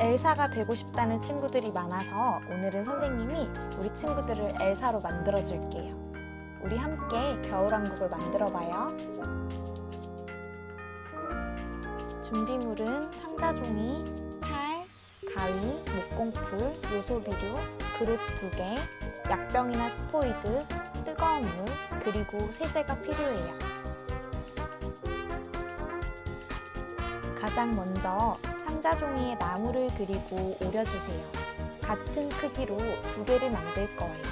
엘사가 되고 싶다는 친구들이 많아서 오늘은 선생님이 우리 친구들을 엘사로 만들어 줄게요. 우리 함께 겨울왕국을 만들어 봐요. 준비물은 상자 종이, 칼, 가위, 목공풀, 요소비료, 그릇 두 개, 약병이나 스포이드, 뜨거운 물, 그리고 세제가 필요해요. 가장 먼저 상자 종이에 나무를 그리고 오려주세요. 같은 크기로 두 개를 만들 거예요.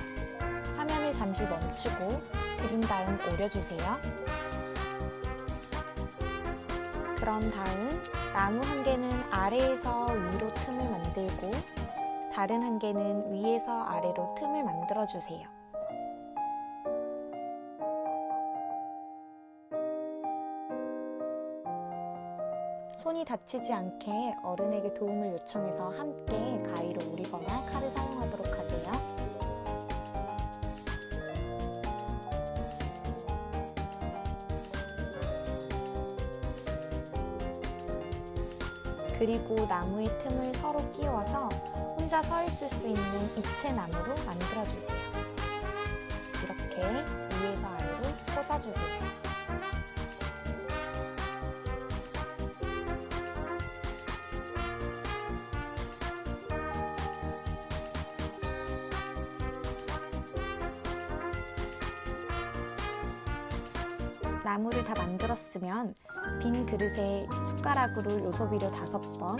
화면을 잠시 멈추고 그린 다음 오려주세요. 그런 다음 나무 한 개는 아래에서 위로 틈을 만들고 다른 한 개는 위에서 아래로 틈을 만들어 주세요. 손이 다치지 않게 어른에게 도움을 요청해서 함께 가위로 오리거나 칼을 사용하도록 하세요. 그리고 나무의 틈을 서로 끼워서 혼자 서 있을 수 있는 입체 나무로 만들어주세요. 이렇게 위에서 아래로 꽂아주세요. 나무를 다 만들었으면 빈 그릇에 숟가락으로 요소비료 다섯 번,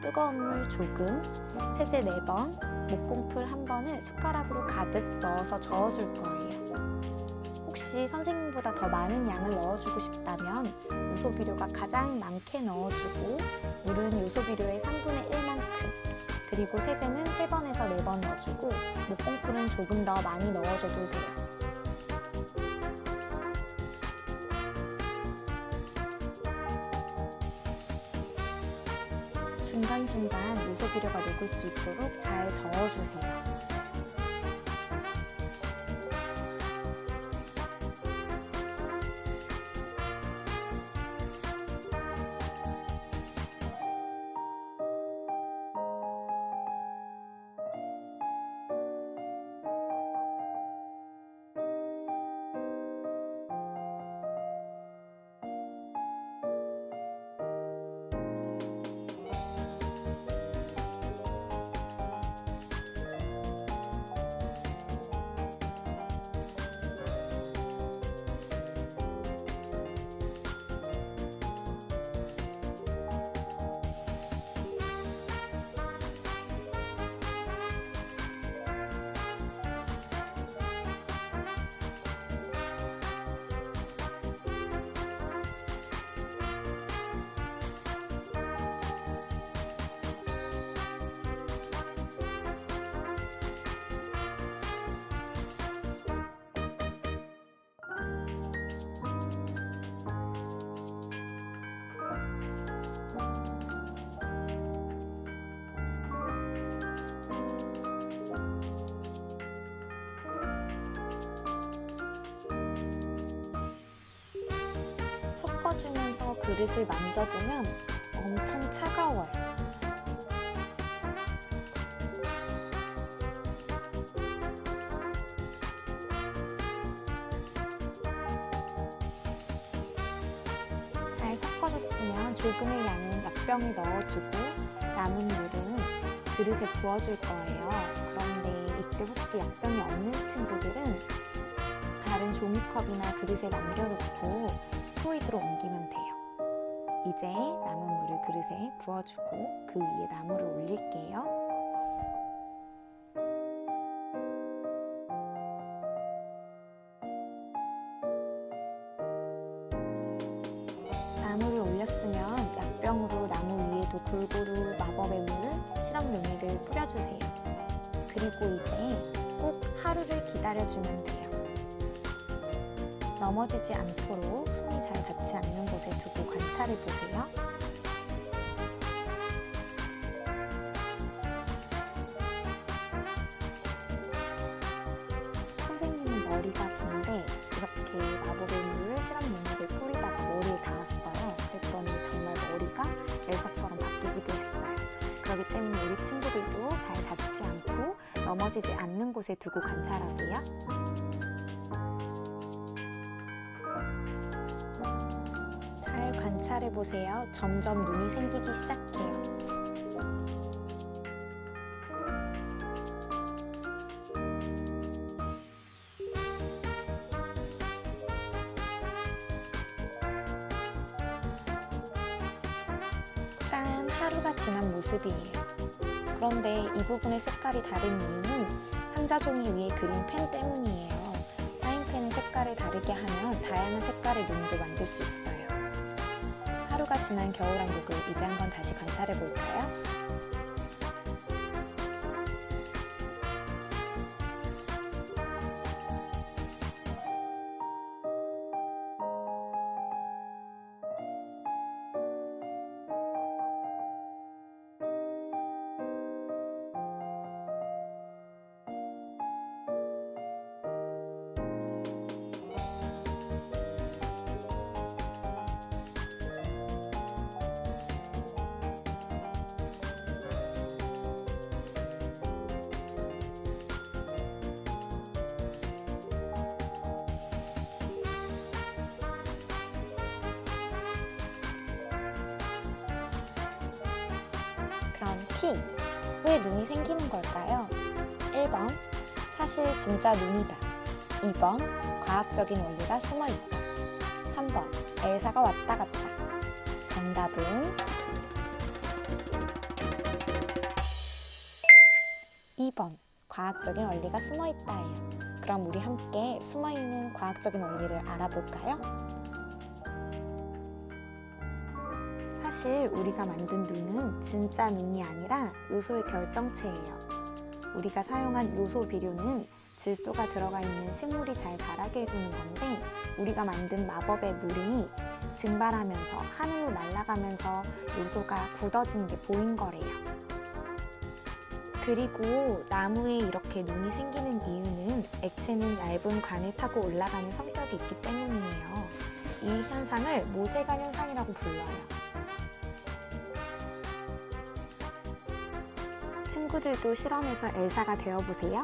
뜨거운 물 조금, 세제 네 번, 목공풀 한 번을 숟가락으로 가득 넣어서 저어줄 거예요. 혹시 선생님보다 더 많은 양을 넣어주고 싶다면 요소비료가 가장 많게 넣어주고 물은 요소비료의 3분의 1만큼 그리고 세제는 3번에서 4번 넣어주고 목공풀은 조금 더 많이 넣어줘도 돼요. 중간중간 요소 비료가 녹을 수 있도록 잘 저어주세요. 그릇을 만져보면 엄청 차가워요. 잘 섞어줬으면 조금의 양은 약병에 넣어주고 남은 물은 그릇에 부어줄 거예요. 그런데 이때 혹시 약병이 없는 친구들은 다른 종이컵이나 그릇에 남겨놓고 스토이드로 옮기면 돼요. 이제 남은 물을 그릇에 부어주고 그 위에 나무를 올릴게요. 나무를 올렸으면 약병으로 나무 위에도 골고루 마법의 물을 실험 용액을 뿌려주세요. 그리고 이제 꼭 하루를 기다려주면 돼요. 넘어지지 않도록 손이 잘 닿지 않는 곳에 두고 관찰해 보세요. 선생님은 머리가 긴데 이렇게 마법의 물을 실험 용액을 뿌리다가 머리에 닿았어요. 그랬더니 정말 머리가 엘사처럼 바뀌기도 했어요. 그렇기 때문에 넘어지지 않는 곳에 두고 관찰하세요. 관찰해 보세요. 점점 눈이 생기기 시작해요. 짠! 하루가 지난 모습이에요. 그런데 이 부분의 색깔이 다른 이유는 상자 종이 위에 그린 펜 때문이에요. 사인펜의 색깔을 다르게 하면 다양한 색깔의 눈도 만들 수 있어요. 하루가 지난 겨울 왕국을 이제 한번 다시 관찰해 볼까요? 퀴즈! 왜 눈이 생기는 걸까요? 1번 사실 진짜 눈이다 2번 과학적인 원리가 숨어 있다 3번 엘사가 왔다 갔다 정답은 2번 과학적인 원리가 숨어 있다예요 그럼 우리 함께 숨어 있는 과학적인 원리를 알아볼까요? 사실 우리가 만든 눈은 진짜 눈이 아니라 요소의 결정체예요. 우리가 사용한 요소 비료는 질소가 들어가 있는 식물이 잘 자라게 해주는 건데 우리가 만든 마법의 물이 증발하면서 하늘로 날아가면서 요소가 굳어지는 게 보인 거래요. 그리고 나무에 이렇게 눈이 생기는 이유는 액체는 얇은 관을 타고 올라가는 성격이 있기 때문이에요. 이 현상을 모세관 현상이라고 불러요. 친구들도 실험해서 엘사가 되어보세요.